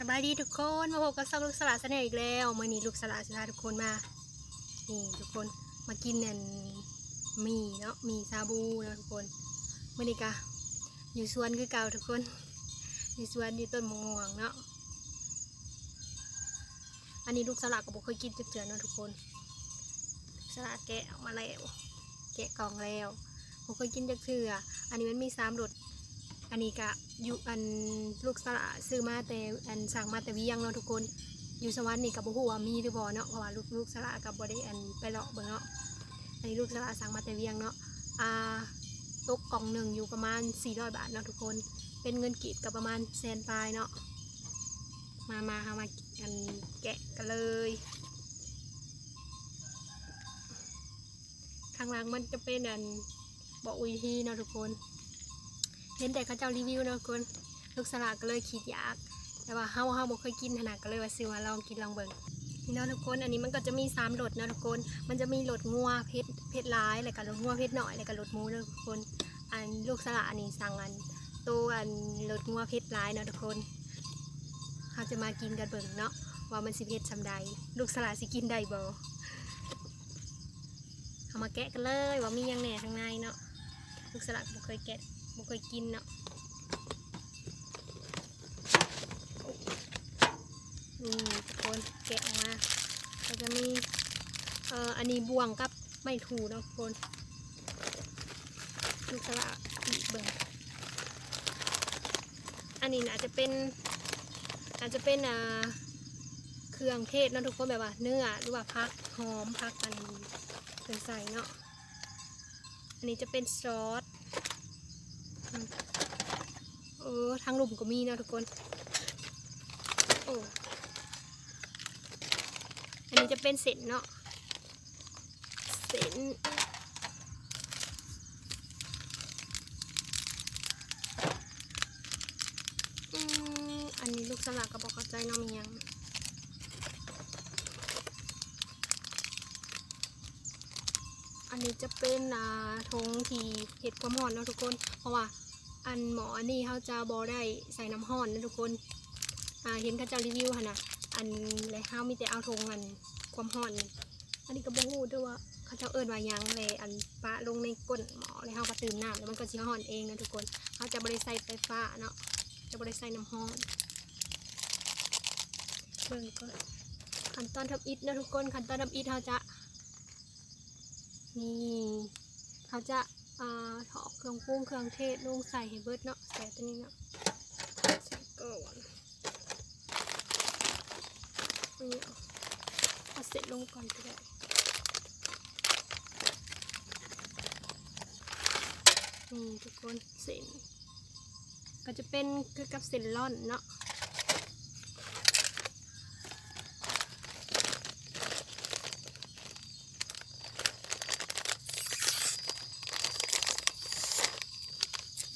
สบายดีทุกคนมาพบกับซอกลูกสลัดเสนออีกแล้วมื่อนี้ลูกสลัดจะพาทุกคนมา นี่ทุกคนมากินเนั่นหมีเนาะมีซาบูเนาะทุกคนมื่อนี้กะอยู่สวนคือเก่าทุกคน อยู่สวนอยู่ต้นมะม่วงเนาะอันนี้ลูกสลัดก็บอกเคยกินเจือเนาะทุกคนสลัดแกะออกมาแล้วแกะกล่องแล้วผมเคยกินจักเจืออันนี้มันมีสามรส อันนี้ก็อยู่อันลูกสละซื้อมาแต่อันสั่งมาแต่เวียงเนาะทุกคนอยู่สวรรค์นี่กับบุหัวมีหรือบ่เนาะเพราะว่าลูกลูกสละกับบได้อันไปเลาะเบิ่งเนาะอันนี้ลูกสละสั่งมาแต่เวียงเนาะอ่าตกกล่องหนึ่งอยู่ประมาณ 400 บาทเนาะทุกคน เป็นเงินกีบกับประมาณแสนปลายเนาะมามาเอามาอันแกะกันเลยข้างล่างมันจะเป็นอันบอกวิธีเนาะทุกคน เห็นแต่เขาเจ้ารีวิวเนาะคนลูกสลัดก็เลยคิดยาก แต่ว่าเฮาเฮาบ่เคยกินขนาดก็เลยว่าซื้อมาลองกินลองเบิ่งนี่เนาะทุกคนอันนี้มันก็จะมีสามรสนะทุกคน มันจะมีรสงัวเผ็ดเผ็ดร้ายแล้วก็รสงัวเผ็ดหน่อยแล้วก็รสหมูนะทุกคน อันลูกสลัดอันนี้สั่งอันตัวอันรสงัวเผ็ดร้ายนะทุกคนเราจะมากินกันเบิ่งเนาะว่ามันสิเผ็ดซำใดลูกสลัดสิกินได้บ่เอามาแกะกันเลยว่ามียังแหน่ข้างในเนาะ กสลัดบ่เคยแกะบ่เคยกินเนาะนี่ทุกคนแกะออกมาก็จะมีเอ่ออันนี้บ่วงกับไม่ถูเนาะทุกคนลูกสละอีกเบิ่งอันนี้น่าจะเป็นอาจจะเป็นอ่าเครื่องเทศนะทุกคนแบบว่าเนื้อหรือว่าพักหอมพักอันเป็นใส่เนาะ อันนี้จะเป็นซอสเออทางหลุมก็มีนะทุกคนโอ้อันนี้จะเป็นเส้นเนาะเส้นอืมอันนี้ลูกสลัดกระบอกเข้าใจเนาะมียัง อันนี้จะเป็นอ่าทงที่เห็ดความร้อนเนาะทุกคน เพราะว่าอันหมออันนี้เขาจะบอได้ใส่น้ำห้อนนะทุกคนอ่าเห็นเขาจะรีวิวค่ะนะอันเลยเขามีแต่เอาทงอันความห้อน อันนี้ก็บ่ฮู้ด้วยว่าเขาจะเอิ้นว่ายังเลยอันปะลงในก้นหมอเลยเขาก็ตื่นน้ำแล้วมันก็สิห้อนเองนะทุกคนเขาจะบริใส่ไฟฟ้าเนาะจะบริใส่น้ำห้อนเบิ่งก่อนขั้นตอนทำอิฐนะทุกคนขั้นตอนทำอิฐเขาจะ นี่เขาจะอ่าถอกเครื่องปรุงเครื่องเทศลงใส่ให้เบิดเนาะใส่ตัวนี้เนาะใส่ก่อนนี่เอาเสร็จลงก่อนก็ได้นี่ทุกคนเส้นก็จะเป็นคือกับเส้นร่อนเนาะ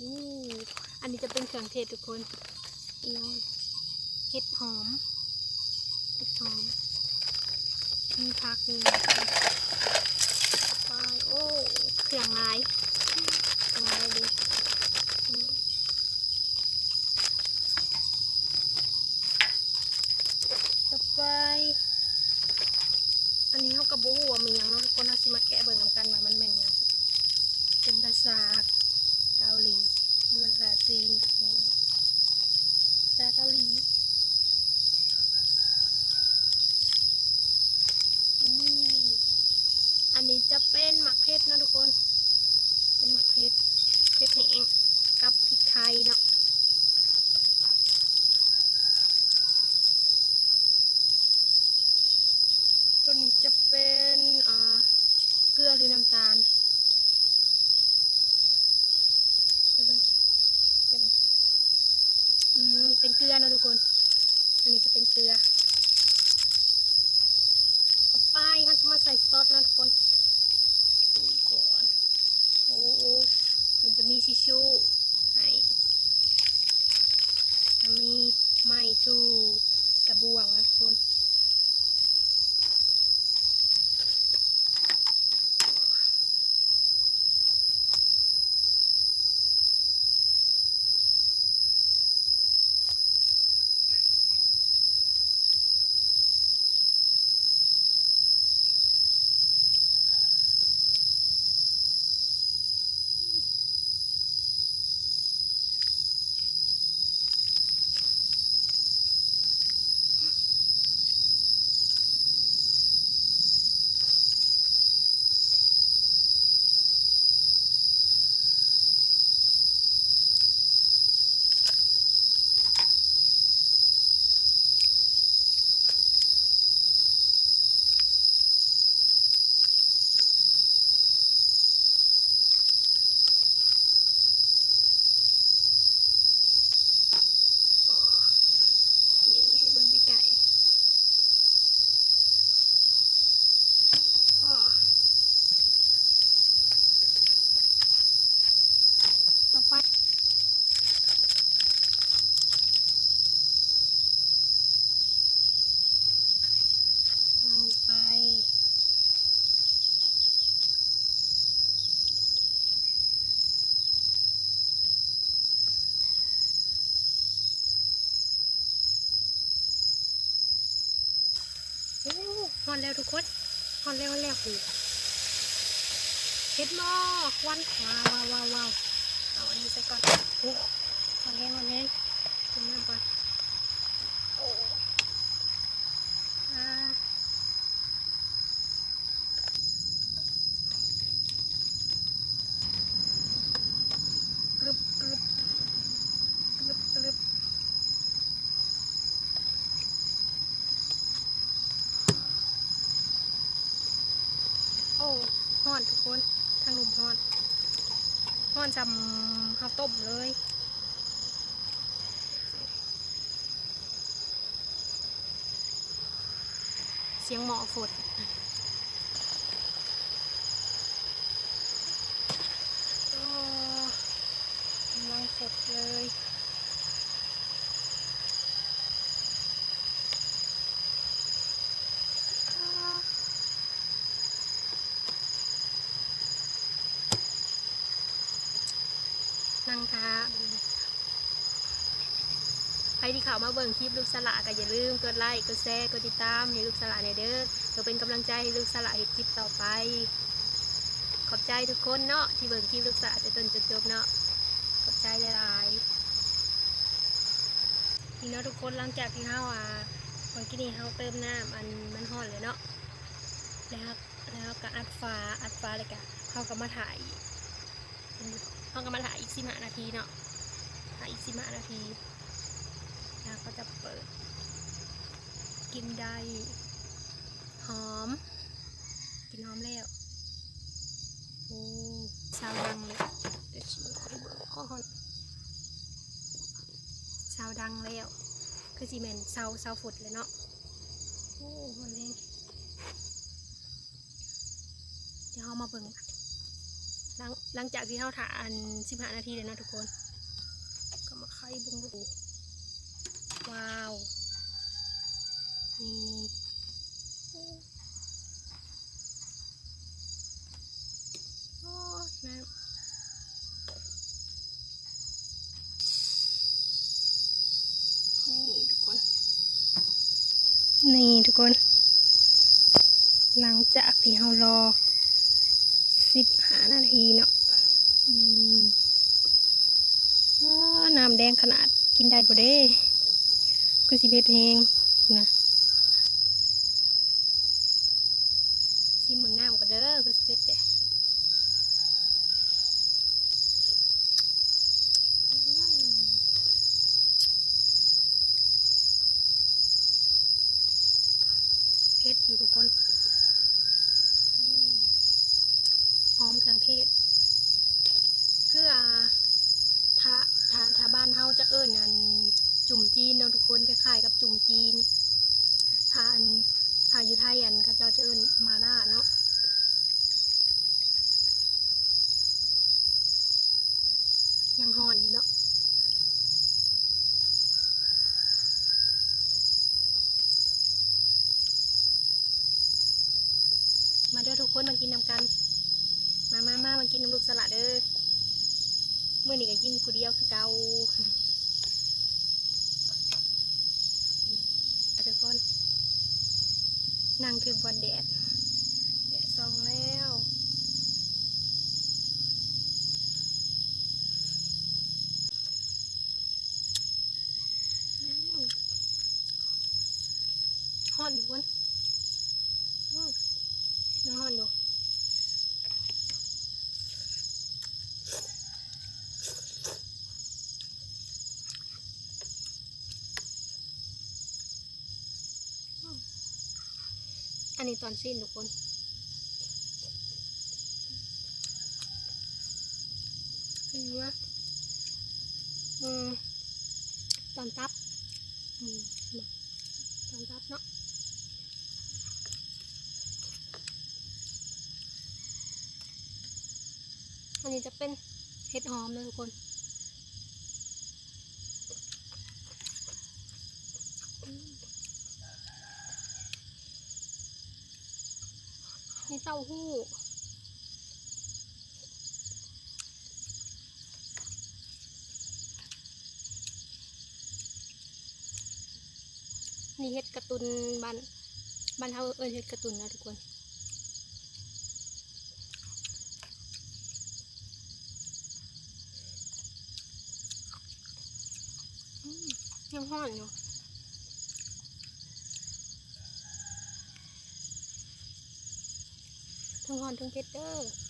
นี่อันนี้จะ เครื่องเทศทุกคนอีกเห็ดหอมเห็ดหอม มีผักนี่ไปโอ้เครื่องลายเครื่องลายดิอืมต่อไป อันนี้เขากระบูหัวามีหยังเนาะทุกคนเราสิมาแกะเบิ่งนำกันว่ามันเป็นหยังเป็นภาษาเกาหลีหรือภาษาจีนกับหมูเนาะภาษาเกาหลีนี่อันนี้จะเป็นหมักเพชรนะทุกคน เป็นหมักเพชรเพชรแห้ง กับพริกไทยเนาะตัวนี้จะเป็นอ่าเกลือหรือน้ำตาลเดี๋ยวเบิ่งเดี๋ยวอืมเป็นเกลือนะทุกคน อันนี้ก็เป็นเกลือต่อไปเราจะมาใส่ซอสนะทุกคนดูก่อนโอ้มันจะมีชิชชู่ ให้มีไม้ชูกระบวงนะทุกคน ฮอนแล้ว ทุกคนฮอนแล้วฮอนแล้วคือเฮ็ดหม้อควันว้าวว้าวว้าวเอาอันนี้ใส่ก่อนโอ้ฮอนแห้วฮอนแห้น้ำก่อนโอ้อ่ากรึบกรึบกรึบกรึบ โอ้ฮ้อนทุกคนทางหลุมฮ้อนฮ้อนจำข้าวต้มเลย เสียงหมอฝดโอ้กำลังฝดเลยนั่งท้า ใครที่เข้ามาเบิ่งคลิปลูกสละก็อย่าลืมกดไลค์กดแชร์กดติดตามให้ลูกสละในเด้อเพื่อเป็นกำลังใจให้ลูกสละเห็นคลิปต่อไป ขอบใจทุกคนเนาะที่เบิ่งคลิปลูกสละแต่ต้นจนจบเนาะขอบใจหลายๆนี่เนาะทุกคนหลังจากที่เฮาอะวันกี้นี้เฮาเติมน้ำอันมันห่อนเลยเนาะแล้วแล้วก็อัดฟ้าอัดฟ้าเลยก็เฮาก็มาถ่ายเขาก็มาถ่ายอีกสิบห้านาทีเนาะถ่ายอีกสิบห้านาที แล้วก็จะเปิด กินได้หอม กินหอมแล้วโอ้ชาวดังเลยเดี๋ยวชิมให้เบิร์ข้อนชาวดังแล้ว คือจีเมนเซาเซาฝุดเลยเนาะโอ้มันเองเดี๋ยวเรามาเบิ่งหลังหลังจากที่เราถ่ายอันสิบห้านาทีเลยนะทุกคน ก็มาไข่บุ้งดู ว้าวนี่โอ้น้ำนี่ทุกคน นี่ทุกคน หลังจากที่เรารอสิบห้านาทีเนาะอืมอ้าน้ำแดงขนาดกินได้บ่เด้ ก็สิเบ็ดแหงนะชิมมืองน้ำก็เด้อก็สิเบ็ดเด้เผ็ดอยู่ทุกคนหอมเครื่องเทศ คืออ่าถ้าถ้าถ้าบ้านเฮาจะเอิ้นอันจุ่มจีนเนาะทุกคนคล้ายๆกับจุ่มจีน ถ้าอันถ้าอยู่ไทยอันเขาเจ้าจะเอิ้นมาล่าเนาะ ยังหอนอยู่เนาะ มาเด้อทุ กคนมากินนำกัน มามามามากินน้ำลูกสลัดเด้อเมื่อนี้ก็กินผู้เดียวคือเกาทุกคน นั่งคือบนแดด แดดส่องแล้วอืมฮ้อนอยู่คนอืมยังฮ้อนอยู่ นนี้ตอนสิ้นทุกคนเห็นไหมอืมตอนตับอืมตอนตับเนาะอันนี้จะเป็นเห็ดหอมนะทุกคน นี่เต้าหู้ นี่เห็ดกระตุนบันบ้านเฮาเอิ้นเฮ็ดกระตุนนะทุกคนยังห้อนอยู่ ทั้งหอนทั้งเผ็ดเด้อ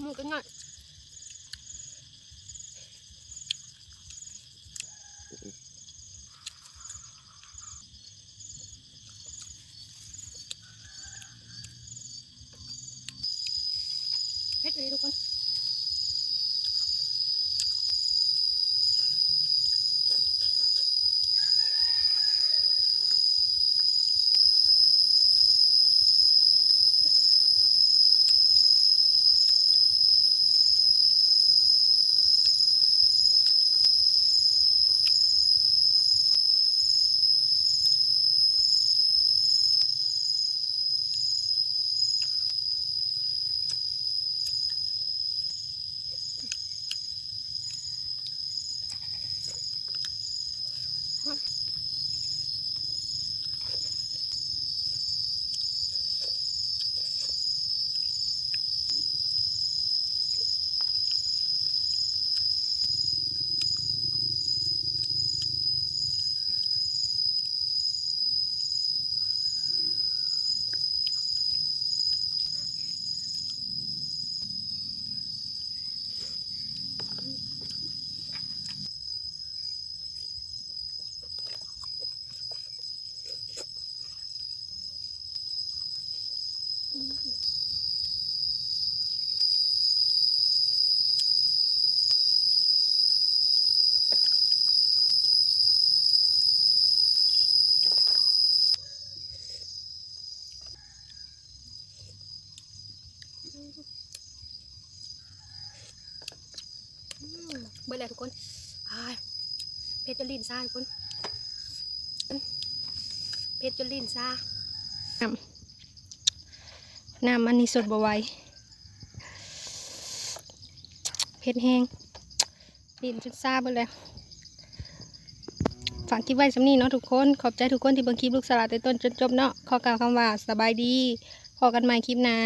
หมูกันหน่อยเผ็ดเลยทุกคนอืม เบิดแล้วทุกคนเผ็ดจนลิ้นซ่าทุกคนเผ็ดจนลิ้นซ่าน้ำน้ำอันนี้สดบไวายเผ็ดแห้งลินจนซ่าเบิดแล้วฝากคลิปไว้สำนี้เนาะทุกคน ขอบใจทุกคนที่เบิ่งคลิปลูกสลัดแต่ต้นจนจบเนาะ ขอกล่าวคำว่าสบายดี พอกันใหม่คลิปหน้า